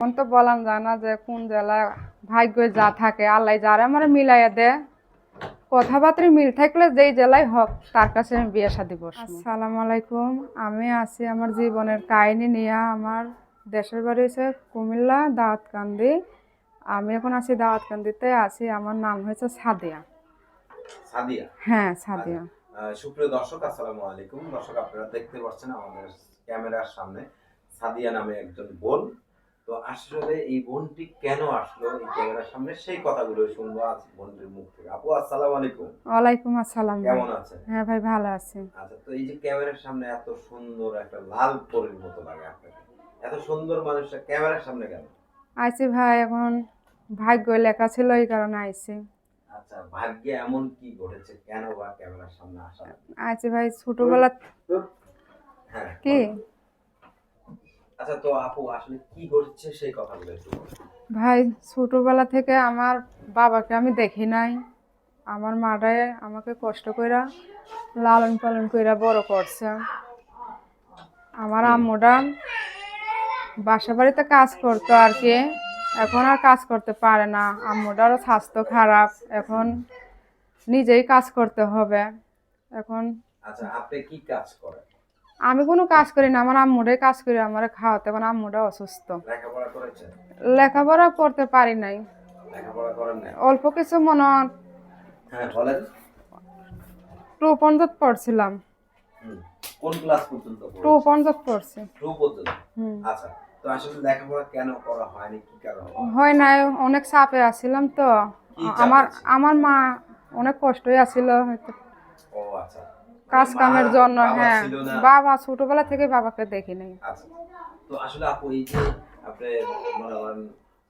এখন তো বলান জানা যে কোন জেলায় ভাগ্য যা থাকে আল্লাহ যারা আমার মিলাইয়া দে। কথাবার্তা মিল থাকলে যেই জেলায় হোক তার কাছে আমি বিয়ে শাদি বসবো। আসসালামু আলাইকুম। আমি আছি আমার জীবনের কাহিনী নিয়ে। আমার দেশের বাড়ি হচ্ছে কুমিল্লা দাওয়াতকান্দি আমি এখন আছি দাওয়াতকান্দিতে আছি আমার নাম হয়েছে সাদিয়া। সাদিয়া? হ্যাঁ সাদিয়া। সুপ্রিয় দর্শক আসসালামু আলাইকুম। দর্শক আপনারা দেখতে পাচ্ছেন আমাদের ক্যামেরার সামনে সাদিয়া নামে একজন বোন। তো আসলে এই বোনটি কেন আসলো এই ক্যামেরার সামনে? সেই কথাগুলো শুনব আজ বোনটির মুখ থেকে। আপু আসসালামু আলাইকুম। ওয়ালাইকুম আসসালাম কেমন আছেন? হ্যাঁ ভাই ভালো আছি। আচ্ছা তো এই যে ক্যামেরার সামনে এত সুন্দর একটা লাল পরীর মতো লাগে আপনাকে এত সুন্দর মানুষটা ক্যামেরার সামনে কেন? আইছি ভাই এখন ভাগ্য লেখা ছিল এই কারণে আইছি আচ্ছা ভাগ্যে এমন কি ঘটেছে? কেন বা ক্যামেরার সামনে আসা? আইছি ভাই ছোটবেলা হ্যাঁ কি? আচ্ছা তো আপু আসলে কি ঘটছে সেই কথাগুলো একটু ভাই ছোটবেলা থেকে আমার বাবাকে আমি দেখি নাই। আমার মাটায় আমাকে কষ্ট কইরা লালন পালন কইরা বড় করছে। আমার আম্মুটা বাসা বাড়িতে কাজ করতো আর কি। এখন আর কাজ করতে পারে না। আম্মুটারও স্বাস্থ্য খারাপ। এখন নিজেই কাজ করতে হবে। এখন আচ্ছা আপনি কি কাজ করেন? আমি কোনো কাজ করি না আমার আম্মুটাই কাজ করি আমার খাওয়াতে এখন আম্মুটা অসুস্থ। লেখাপড়া করতে পারি নাই। অল্প কিছু মনে হয় টু পঞ্চাশ পড়ছিলাম। কোন ক্লাস পর্যন্ত টু পঞ্চাশ পড়ছি। টু পর্যন্ত? আচ্ছা তো আসলে লেখাপড়া কেন করা হয়নি? কি কারণে? হয় নাই অনেক চাপে আছিলাম তো। আমার আমার মা অনেক কষ্টই আছিল। হয়তো ও আচ্ছা। কাজ কামের জন্য হ্যাঁ। বাবা ছোটবেলা থেকে বাবাকে দেখি নাই আচ্ছা। তো আসলে আপু এই যে আপনি মনে করেন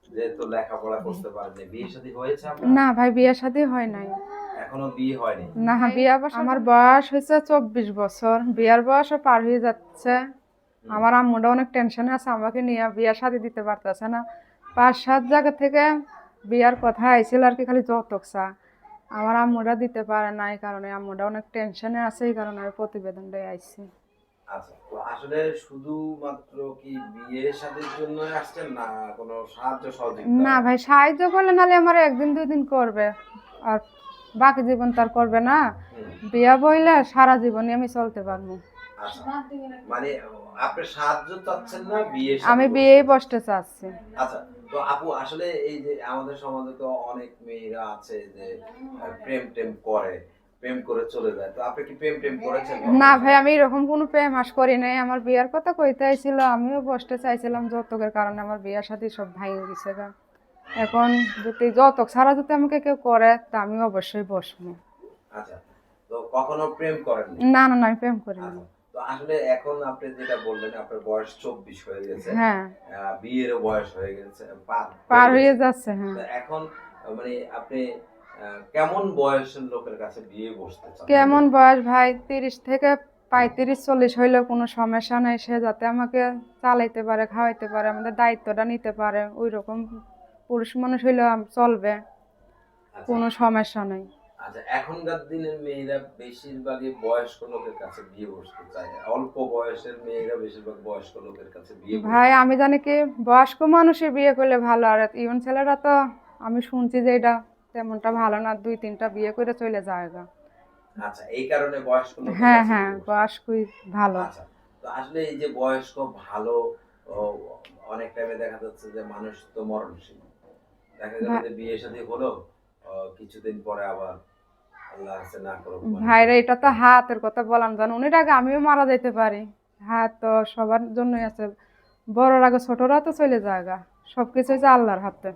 যেহেতু লেখাপড়া করতে পারেন বিয়ে শাদী হয়েছে আপনার? না ভাই বিয়ে শাদী হয় নাই। এখনও বিয়ে হয়নি? না বিয়া বয়স আমার বয়স হয়েছে চব্বিশ বছর। বিয়ার বয়সও পার হয়ে যাচ্ছে। আমার আম্মুটা অনেক টেনশনে আছে আমাকে নিয়ে বিয়া শাদি দিতে পারতেছে না। পাঁচ সাত জায়গা থেকে বিয়ার কথা আইছিল আর কি খালি যতক চা। আমার আম্মুটা দিতে পারে না এই কারণে আম্মুটা অনেক টেনশনে আছে এই কারণে আমি প্রতিবেদনটাই আইছি। আচ্ছা তো আসলে শুধুমাত্র কি বিয়ের সাথে জন্য আসছেন না কোনো সাহায্য সহযোগিতা? না ভাই সাহায্য করলে নালে আমার একদিন দুই দিন করবে। আর বাকি জীবন তার করবে না। বিয়া বইলে সারা জীবনই আমি চলতে পারব। মানে আপনি সাহায্য চাচ্ছেন না বিয়ে আমি? বিয়েই বসতে চাচ্ছি। আচ্ছা তো আপু আসলে এই যে আমাদের সমাজে তো অনেক মেয়েরা আছে যে প্রেম টেম করে প্রেম করে চলে যায়। তো আপনি কি প্রেম টেম করেছেন না ভাই আমি এরকম কোনো প্রেম আস করি নাই। আমার বিয়ার কথা কইতে আইছিল আমিও বসতে চাইছিলাম যৌতুকের কারণে। আমার বিয়ার সাথে সব ভেঙে গেছে। এখন যদি যৌতুক ছাড়া যদি আমাকে কেউ করে তা আমি অবশ্যই বসবো। আচ্ছা তো কখনো প্রেম করেননি? না না না আমি প্রেম করি না আচ্ছা। আসলে এখন আপনি যেটা বললেন আপনার বয়স চব্বিশ হয়ে গেছে। হ্যাঁ। আহ, বিয়েরও বয়স হয়ে গেছে পার। হয়ে যাচ্ছে হ্যাঁ। এখন মানে আপনি কেমন বয়সের লোকের কাছে বিয়ে বসতে চান? কেমন বয়স ভাই? তিরিশ থেকে পঁয়ত্রিশ চল্লিশ হইলেও কোনো সমস্যা নেই। সে যাতে আমাকে চালাইতে পারে খাওয়াইতে পারে আমাদের দায়িত্বটা নিতে পারে। ওই রকম পুরুষ মানুষ হইলেও চলবে। আচ্ছা, কোনো সমস্যা নেই। আচ্ছা এখনকার দিনের মেয়েরা বেশিরভাগই বয়স্ক লোকের কাছে বিয়ে বসতে চায় অল্প বয়সের মেয়েরা বেশিরভাগ বয়স্ক লোকের কাছে বিয়ে ভাই আমি জানি কি বয়স্ক মানুষই বিয়ে করলে ভালো আর ইউন ছেলেরা তো আমি শুনছি যে এটা তেমনটা ভালো না দুই তিনটা বিয়ে করে চলে যায় গা। আচ্ছা এই কারণে বয়স্ক হ্যাঁ হ্যাঁ বয়স্কই ভালো। আচ্ছা তো আসলে এই যে বয়স্ক ভালো অনেক টাইমে দেখা যাচ্ছে যে মানুষ তো মরণশীল। দেখা গেল ভা- যে বিয়ে শাদী হলো কিছুদিন পরে আবার ভাইরা এটা তো হাতের কথা বলাম জানো? উনির আগে আমিও মারা যেতে পারি। হাত তো সবার জন্যই আছে। বড়র আগে ছোটরা তো চলে যায় গা সব কিছু হচ্ছে আল্লাহর হাতে।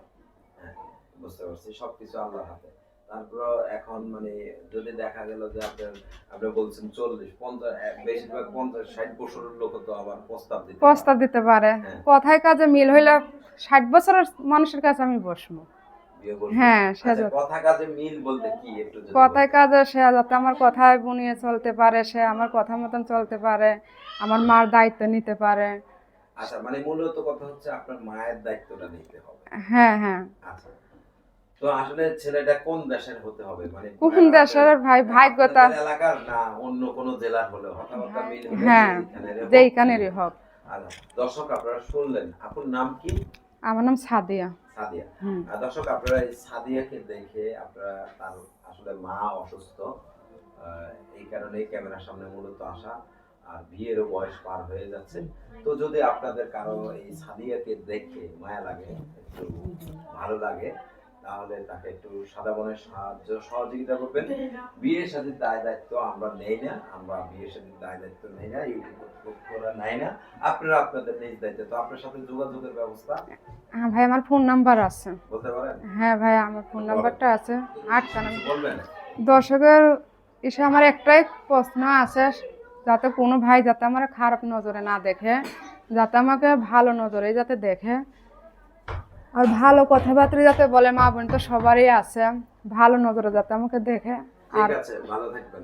হ্যাঁ, বুঝতে পারছি। সবকিছু আল্লাহর হাতে। তারপর এখন মানে যদি দেখা গেল যে আপনার আপনি বলছেন চল্লিশ পঞ্চাশ বেশিরভাগ পঞ্চাশ ষাট বছরের লোক তো আবার প্রস্তাব দিতে পারে। প্রস্তাব দিতে পারে। হ্যাঁ। কথায় কাজে মিল হইলে ষাট বছরের মানুষের কাছে আমি বসবো। হ্যাঁ আচ্ছা, যাতে- কথা কাজে মিল বলতে কি একটু কথায় কাজে সে যাতে আমার কথায় বুনিয়ে চলতে পারে সে আমার কথা মতন চলতে পারে আমার মার দায়িত্ব নিতে পারে। আচ্ছা মানে মূলত কথা হচ্ছে আপনার মায়ের দায়িত্বটা নিতে হবে। হ্যাঁ হ্যাঁ। আচ্ছা তো আসলে ছেলেটা কোন দেশের হতে হবে? মানে কোন দেশের? ভাই ভাগ্যতা এলাকার না অন্য কোনো জেলার হলে কথাবার্তা মিল হ্যাঁ যেইখানেরই হোক। আচ্ছা, দর্শক আপনারা শুনলেন আপনার নাম কি? আমার নাম সাদিয়া। সাদিয়া। দর্শক আপনারা সাদিয়াকে দেখে আপনারা তার আসলে মা অসুস্থ এই কারণে ক্যামেরার সামনে মূলত আসা আর বিয়েরও বয়স পার হয়ে যাচ্ছে। তো যদি আপনাদের কারও এই সাদিয়াকে দেখে মায়া লাগে একটু ভালো লাগে তাহলে তাকে একটু সাদা বনের সাহায্য সহযোগিতা করবেন। বিয়ের সাথে দায় দায়িত্ব আমরা নেই না আমরা বিয়ের সাথে দায় দায়িত্ব নেই না ইউটিউব কর্তৃপক্ষরা নেয় না। আপনারা আপনাদের নিজ দায়িত্ব। তো আপনার সাথে যোগাযোগের ব্যবস্থা? হ্যাঁ ভাই আমার ফোন নাম্বার আছে। বলতে পারেন? হ্যাঁ ভাই আমার ফোন নাম্বারটা আছে। আটটা নাম বলবেন? দর্শকের এসে আমার একটাই প্রশ্ন আছে যাতে কোনো ভাই যাতে আমার খারাপ নজরে না দেখে যাতে আমাকে ভালো নজরে যাতে দেখে। আর ভালো কথাবার্তা যাতে বলে মা বোন তো সবারই আছে। ভালো নজরে যাতে আমাকে দেখে। ঠিক আর আছে ভালো থাকবেন।